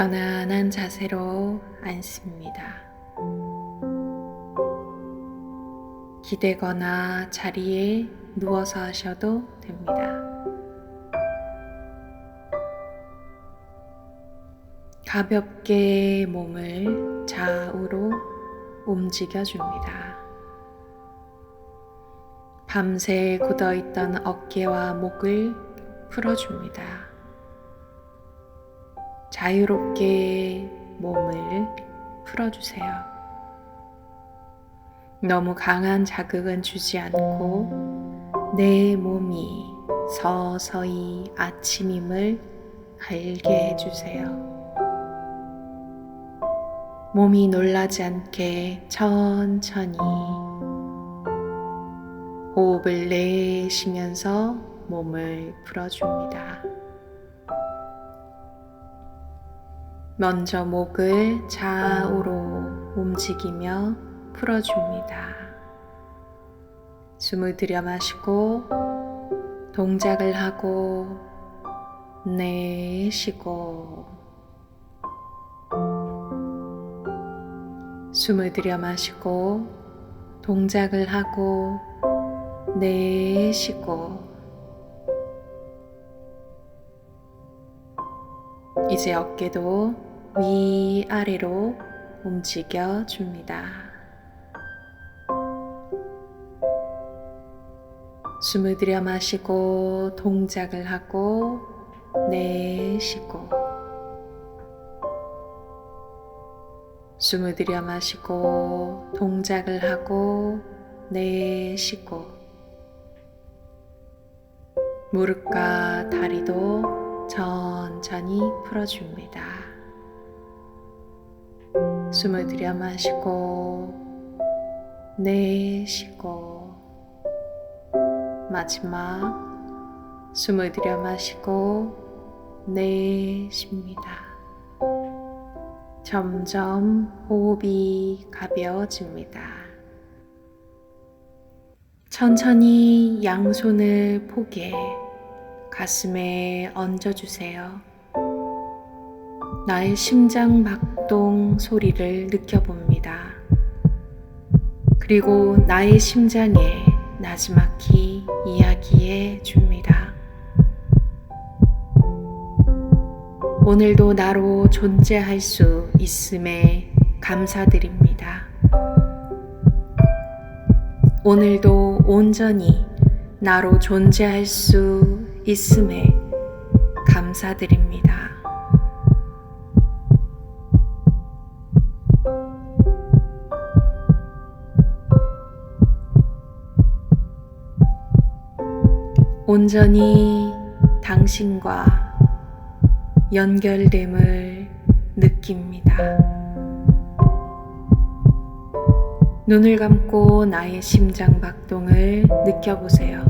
편안한 자세로 앉습니다. 기대거나 자리에 누워서 하셔도 됩니다. 가볍게 몸을 좌우로 움직여 줍니다. 밤새 굳어있던 어깨와 목을 풀어줍니다. 자유롭게 몸을 풀어주세요. 너무 강한 자극은 주지 않고 내 몸이 서서히 아침임을 알게 해주세요. 몸이 놀라지 않게 천천히 호흡을 내쉬면서 몸을 풀어줍니다. 먼저 목을 좌우로 움직이며 풀어줍니다. 숨을 들여 마시고 동작을 하고 내쉬고 숨을 들여 마시고 동작을 하고 내쉬고 이제 어깨도 위아래로 움직여 줍니다. 숨을 들여 마시고 동작을 하고 내쉬고 숨을 들여 마시고 동작을 하고 내쉬고 무릎과 다리도 천천히 풀어줍니다. 숨을 들여 마시고 내쉬고 마지막 숨을 들여 마시고 내쉽니다. 점점 호흡이 가벼워집니다. 천천히 양손을 포개 가슴에 얹어주세요. 나의 심장 박동 소리를 느껴봅니다. 그리고 나의 심장에 나지막히 이야기해 줍니다. 오늘도 나로 존재할 수 있음에 감사드립니다. 오늘도 온전히 나로 존재할 수 있음에 감사드립니다. 온전히 당신과 연결됨을 느낍니다. 눈을 감고 나의 심장 박동을 느껴보세요.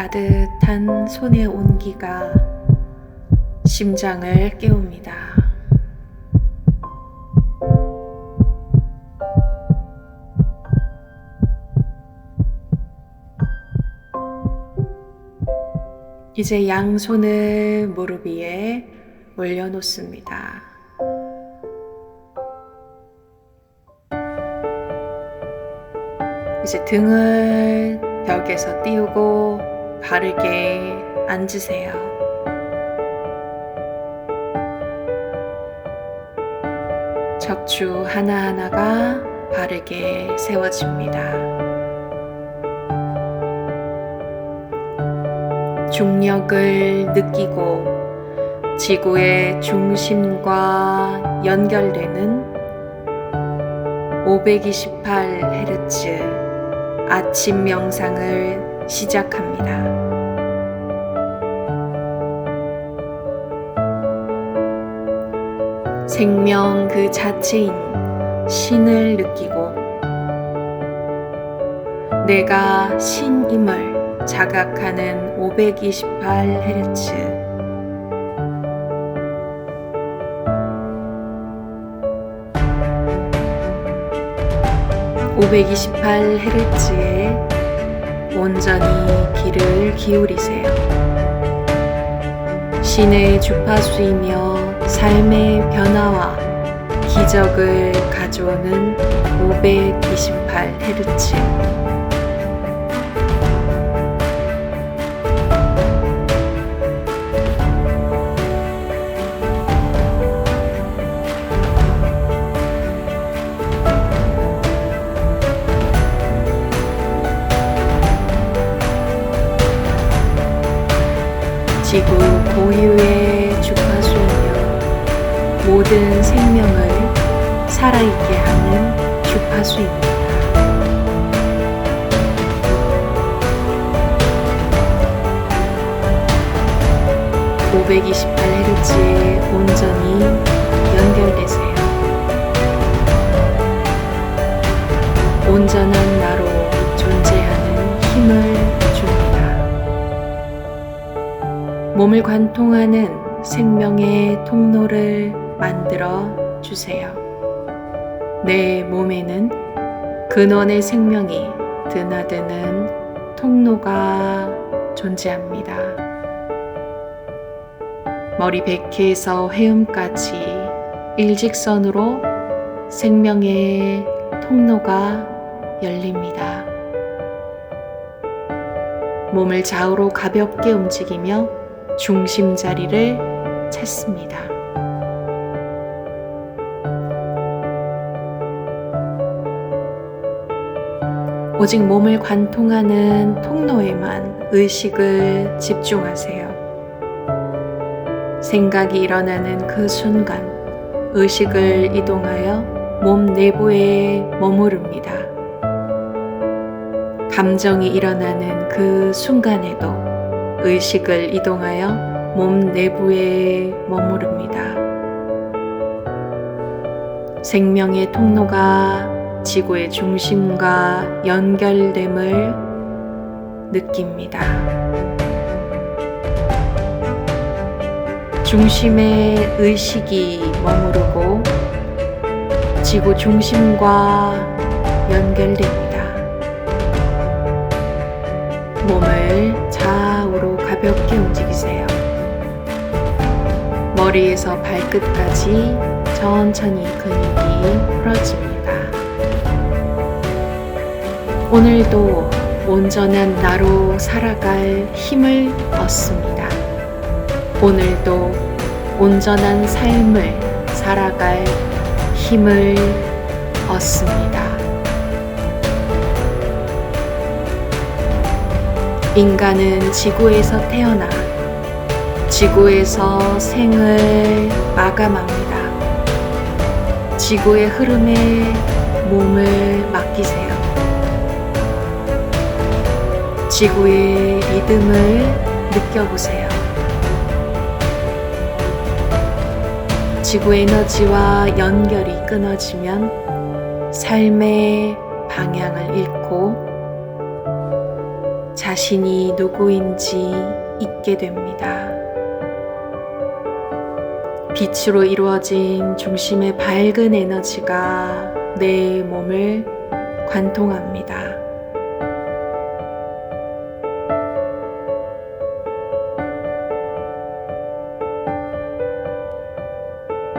따뜻한 손의 온기가 심장을 깨웁니다. 이제 양손을 무릎 위에 올려놓습니다. 이제 등을 벽에서 띄우고 바르게 앉으세요. 척추 하나하나가 바르게 세워집니다. 중력을 느끼고 지구의 중심과 연결되는 528Hz 아침 명상을 시작합니다. 생명 그 자체인 신을 느끼고 내가 신임을 자각하는 528Hz 528Hz에 온전히 귀를 기울이세요. 신의 주파수이며 삶의 변화와 기적을 가져오는 528Hz. 지구 고유의 주파수이며 모든 생명을 살아있게 하는 주파수입니다. (528Hz에) 온전히 연결되세요. 온전한 몸을 관통하는 생명의 통로를 만들어 주세요. 내 몸에는 근원의 생명이 드나드는 통로가 존재합니다. 머리 백회에서 회음까지 일직선으로 생명의 통로가 열립니다. 몸을 좌우로 가볍게 움직이며 중심 자리를 찾습니다. 오직 몸을 관통하는 통로에만 의식을 집중하세요. 생각이 일어나는 그 순간 의식을 이동하여 몸 내부에 머무릅니다. 감정이 일어나는 그 순간에도 의식을 이동하여 몸 내부에 머무릅니다. 생명의 통로가 지구의 중심과 연결됨을 느낍니다. 중심에 의식이 머무르고 지구 중심과 연결됩니다. 몸을 가볍게 움직이세요. 머리에서 발끝까지 천천히 근육이 풀어집니다. 오늘도 온전한 나로 살아갈 힘을 얻습니다. 오늘도 온전한 삶을 살아갈 힘을 얻습니다. 인간은 지구에서 태어나 지구에서 생을 마감합니다. 지구의 흐름에 몸을 맡기세요. 지구의 리듬을 느껴보세요. 지구 에너지와 연결이 끊어지면 삶의 방향을 잃고 자신이 누구인지 잊게 됩니다. 빛으로 이루어진 중심의 밝은 에너지가 내 몸을 관통합니다.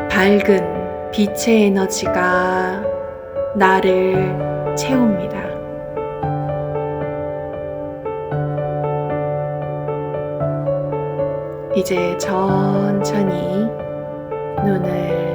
밝은 빛의 에너지가 나를 채웁니다. 이제 천천히 눈을